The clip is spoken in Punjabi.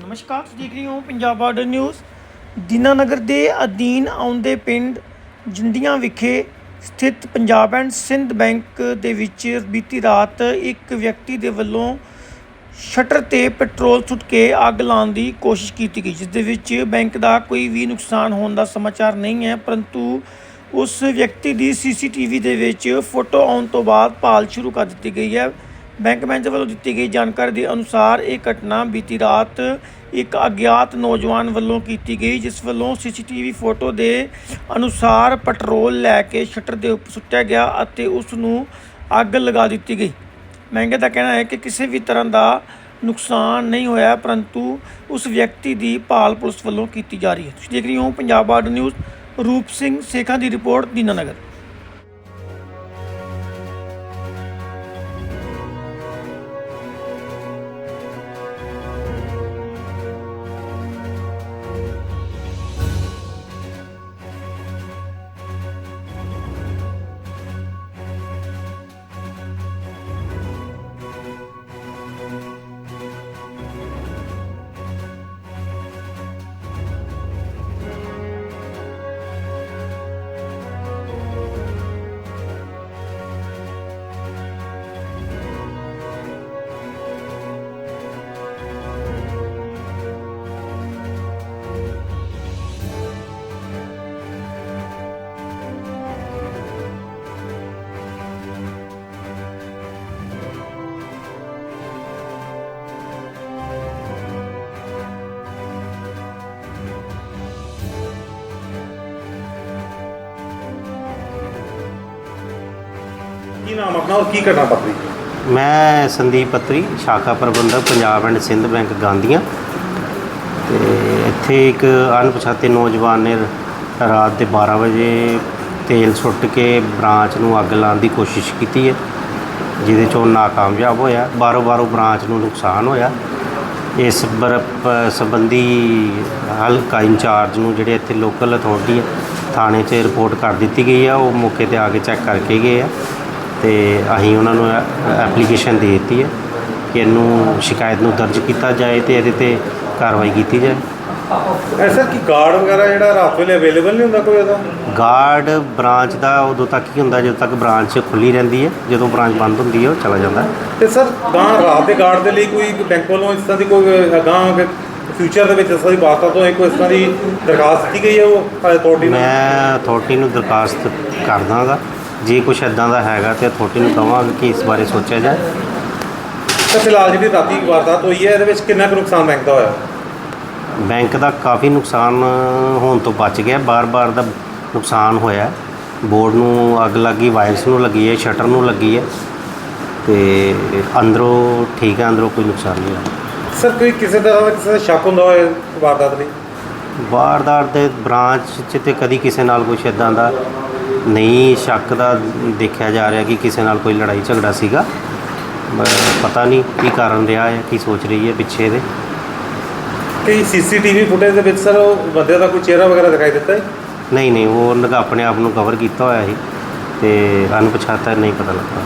ਨਮਸਕਾਰ, ਤੁਸੀਂ ਦੇਖ ਰਹੇ ਹੋ ਪੰਜਾਬ ਬਾਰਡਰ ਨਿਊਜ਼ ਦੀਨਾਨਗਰ ਦੇ ਅਧੀਨ ਆਉਂਦੇ ਪਿੰਡ ਜਿੰਦੀਆਂ ਵਿਖੇ ਸਥਿਤ ਪੰਜਾਬ ਐਂਡ ਸਿੰਧ ਬੈਂਕ ਦੇ ਵਿੱਚ ਬੀਤੀ ਰਾਤ ਇੱਕ ਵਿਅਕਤੀ ਦੇ ਵੱਲੋਂ ਸ਼ਟਰ ਤੇ ਪੈਟਰੋਲ ਸੁੱਟ ਕੇ ਅੱਗ ਲਾਉਣ ਦੀ ਕੋਸ਼ਿਸ਼ ਕੀਤੀ ਗਈ, ਜਿਸ ਦੇ ਵਿੱਚ ਬੈਂਕ ਦਾ ਕੋਈ ਵੀ ਨੁਕਸਾਨ ਹੋਣ ਦਾ ਸਮਾਚਾਰ ਨਹੀਂ ਹੈ, ਪਰੰਤੂ ਉਸ ਵਿਅਕਤੀ ਦੀ ਸੀਸੀਟੀਵੀ ਦੇ ਵਿੱਚ ਫੋਟੋ ਆਉਣ ਤੋਂ ਬਾਅਦ ਭਾਲ ਸ਼ੁਰੂ ਕਰ ਦਿੱਤੀ ਗਈ ਹੈ। ਬੈਂਕ ਮੈਨੇਜਰ ਵੱਲੋਂ ਦਿੱਤੀ ਗਈ ਜਾਣਕਾਰੀ ਦੇ ਅਨੁਸਾਰ ਇਹ ਘਟਨਾ ਬੀਤੀ ਰਾਤ ਇੱਕ ਅਗਿਆਤ ਨੌਜਵਾਨ ਵੱਲੋਂ ਕੀਤੀ ਗਈ, ਜਿਸ ਵੱਲੋਂ ਸੀਸੀਟੀਵੀ ਫੋਟੋ ਦੇ ਅਨੁਸਾਰ ਪੈਟਰੋਲ ਲੈ ਕੇ ਸ਼ਟਰ ਦੇ ਉੱਪਰ ਸੁੱਟਿਆ ਗਿਆ ਅਤੇ ਉਸ ਨੂੰ ਅੱਗ ਲਗਾ ਦਿੱਤੀ ਗਈ। ਮਹਿੰਗੇ ਦਾ ਕਹਿਣਾ ਹੈ ਕਿ ਕਿਸੇ ਵੀ ਤਰ੍ਹਾਂ ਦਾ ਨੁਕਸਾਨ ਨਹੀਂ ਹੋਇਆ, ਪਰੰਤੂ ਉਸ ਵਿਅਕਤੀ ਦੀ ਭਾਲ ਪੁਲਿਸ ਵੱਲੋਂ ਕੀਤੀ ਜਾ ਰਹੀ ਹੈ। ਤੁਸੀਂ ਦੇਖ ਰਹੇ ਹੋ ਪੰਜਾਬ ਬਾਰਡਰ ਨਿਊਜ਼, ਰੂਪ ਸਿੰਘ ਸੇਖਾਂ ਦੀ ਰਿਪੋਰਟ ਦੀਨਾਨਗਰ ਕੀ ਨਾਮ ਆਪਣਾ ਔਰ ਕੀ ਘਟਨਾ ਵਾਪਰੀ? ਮੈਂ ਸੰਦੀਪ ਪੱਤਰੀ, ਸ਼ਾਖਾ ਪ੍ਰਬੰਧਕ, ਪੰਜਾਬ ਐਂਡ ਸਿੰਧ ਬੈਂਕ ਗਾਂਧੀਆਂ। ਤੇ ਇੱਥੇ ਇੱਕ ਅਣਪਛਾਤੇ ਨੌਜਵਾਨ ਨੇ ਰਾਤ ਦੇ 12 ਵਜੇ ਤੇਲ ਸੁੱਟ ਕੇ ਬ੍ਰਾਂਚ ਨੂੰ ਅੱਗ ਲਾਉਣ ਦੀ ਕੋਸ਼ਿਸ਼ ਕੀਤੀ ਹੈ, ਜਿਹਦੇ 'ਚ ਉਹ ਨਾਕਾਮਯਾਬ ਹੋਇਆ। ਬਾਰੋ ਬਾਰੋ ਬ੍ਰਾਂਚ ਨੂੰ ਨੁਕਸਾਨ ਹੋਇਆ। ਇਸ ਬਰ ਸੰਬੰਧੀ ਹਲਕਾ ਇੰਚਾਰਜ ਨੂੰ ਜਿਹੜੇ ਇੱਥੇ ਲੋਕਲ ਅਥਾਰਟੀ ਹੈ, ਥਾਣੇ 'ਚ ਰਿਪੋਰਟ ਕਰ ਦਿੱਤੀ ਗਈ ਆ ਉਹ ਮੌਕੇ ਤੇ ਆ ਕੇ ਚੈੱਕ ਕਰਕੇ ਗਏ ਆ। ਤੇ ਅਸੀਂ ਉਹਨਾਂ ਨੂੰ ਐਪਲੀਕੇਸ਼ਨ ਦੇ ਦਿੱਤੀ ਹੈ ਕਿ ਇਹਨੂੰ ਸ਼ਿਕਾਇਤ ਨੂੰ ਦਰਜ ਕੀਤਾ ਜਾਏ ਤੇ ਇਹਦੇ ਤੇ ਕਾਰਵਾਈ ਕੀਤੀ ਜਾਏ। ਐਸਾ ਕੀ ਗਾਰਡ ਵਗੈਰਾ ਜਿਹੜਾ ਰਾਤ ਵੇਲੇ ਅਵੇਲੇਬਲ ਨਹੀਂ ਹੁੰਦਾ ਕੋਈ ਉਹਦਾ ਗਾਰਡ ਬ੍ਰਾਂਚ ਦਾ ਉਦੋਂ ਤੱਕ ਹੀ ਹੁੰਦਾ ਜਦੋਂ ਤੱਕ ਬ੍ਰਾਂਚ ਖੁੱਲੀ ਰਹਿੰਦੀ ਹੈ ਜਦੋਂ ਬ੍ਰਾਂਚ ਬੰਦ ਹੁੰਦੀ ਹੈ ਉਹ ਚਲਾ ਜਾਂਦਾ। ਤੇ ਸਰ ਗਾਂ ਰਾਤ ਦੇ ਗਾਰਡ ਦੇ ਲਈ ਕੋਈ ਬੈਂਕ ਵੱਲੋਂ ਇਸ ਤਰ੍ਹਾਂ ਦੀ ਕੋਈ ਗਾਂ ਫਿਊਚਰ ਦੇ ਵਿੱਚ ਇਸ ਤਰ੍ਹਾਂ ਦੀ ਵਾਰਦਾਤ ਹੋਏ ਕੋਈ ਇਸ ਤਰ੍ਹਾਂ ਦੀ ਦਰਖਾਸਤ ਦਿੱਤੀ ਗਈ ਹੈ ਉਹ ਅਥਾਰਟੀ ਨੂੰ? ਮੈਂ ਅਥਾਰਟੀ ਨੂੰ ਦਰਖਾਸਤ ਕਰਦਾਗਾ। ਜੇ ਕੁਝ ਇਦਾਂ ਦਾ ਹੈਗਾ ਤੇ ਅਥਾਰਟੀ ਨੂੰ ਕਹਾਂਗਾ ਕਿ ਇਸ ਬਾਰੇ ਸੋਚਿਆ ਜਾਏ। ਤਾਂ ਫਿਲਹਾਲ ਜਿਹੜੀ ਰਾਤੀ ਵਾਰਦਾਤ ਹੋਈ ਹੈ ਇਹਦੇ ਵਿੱਚ ਕਿੰਨਾ ਕੁ ਨੁਕਸਾਨ ਬੈਂਕ ਦਾ ਹੋਇਆ? ਬੈਂਕ ਦਾ ਕਾਫੀ ਨੁਕਸਾਨ ਹੋਣ ਤੋਂ ਬਚ ਗਿਆ। ਬਾਰ-ਬਾਰ ਦਾ ਨੁਕਸਾਨ ਹੋਇਆ। ਬੋਰਡ ਨੂੰ ਅੱਗ ਲੱਗੀ ਵਾਇਰਸ ਨੂੰ ਲੱਗੀ ਹੈ ਸ਼ਟਰ ਨੂੰ ਲੱਗੀ ਹੈ ਤੇ ਅੰਦਰੋਂ ਠੀਕ ਹੈ ਅੰਦਰੋਂ ਕੋਈ ਨੁਕਸਾਨ ਨਹੀਂ ਹੋਇਆ। ਸਰ ਕੋਈ ਕਿਸੇ ਤਰ੍ਹਾਂ ਦਾ ਕਿਸੇ ਦਾ ਸ਼ੱਕ ਹੁੰਦਾ ਹੋਏ ਵਾਰਦਾਤ ਲਈ? ਵਾਰਦਾਤ ਦੇ ਬ੍ਰਾਂਚ 'ਚ ਤੇ ਕਦੀ ਕਿਸੇ ਨਾਲ ਕੁਛ ਇਦਾਂ ਦਾ ਨਹੀਂ ਸ਼ੱਕ ਦਾ ਦੇਖਿਆ ਜਾ ਰਿਹਾ ਕਿ ਕਿਸੇ ਨਾਲ ਕੋਈ ਲੜਾਈ ਝਗੜਾ ਸੀਗਾ। ਪਤਾ ਨਹੀਂ ਕੀ ਕਾਰਨ ਰਿਹਾ ਹੈ ਕੀ ਸੋਚ ਰਹੀ ਹੈ ਪਿੱਛੇ ਦੇ ਕਈ ਸੀਸੀਟੀਵੀ ਫੁਟੇਜ ਦੇ ਵਿੱਚ ਸਰ ਉਹ ਬੰਦੇ ਦਾ ਕੋਈ ਚਿਹਰਾ ਵਗੈਰਾ ਦਿਖਾਈ ਦਿੱਤਾ ਹੈ? ਨਹੀਂ ਨਹੀਂ ਉਹ ਉਹਨਾਂ ਦਾ ਆਪਣੇ ਆਪ ਨੂੰ ਕਵਰ ਕੀਤਾ ਹੋਇਆ ਸੀ ਤੇ ਅਣਪਛਾਤਾ ਨਹੀਂ ਪਤਾ ਲੱਗਾ।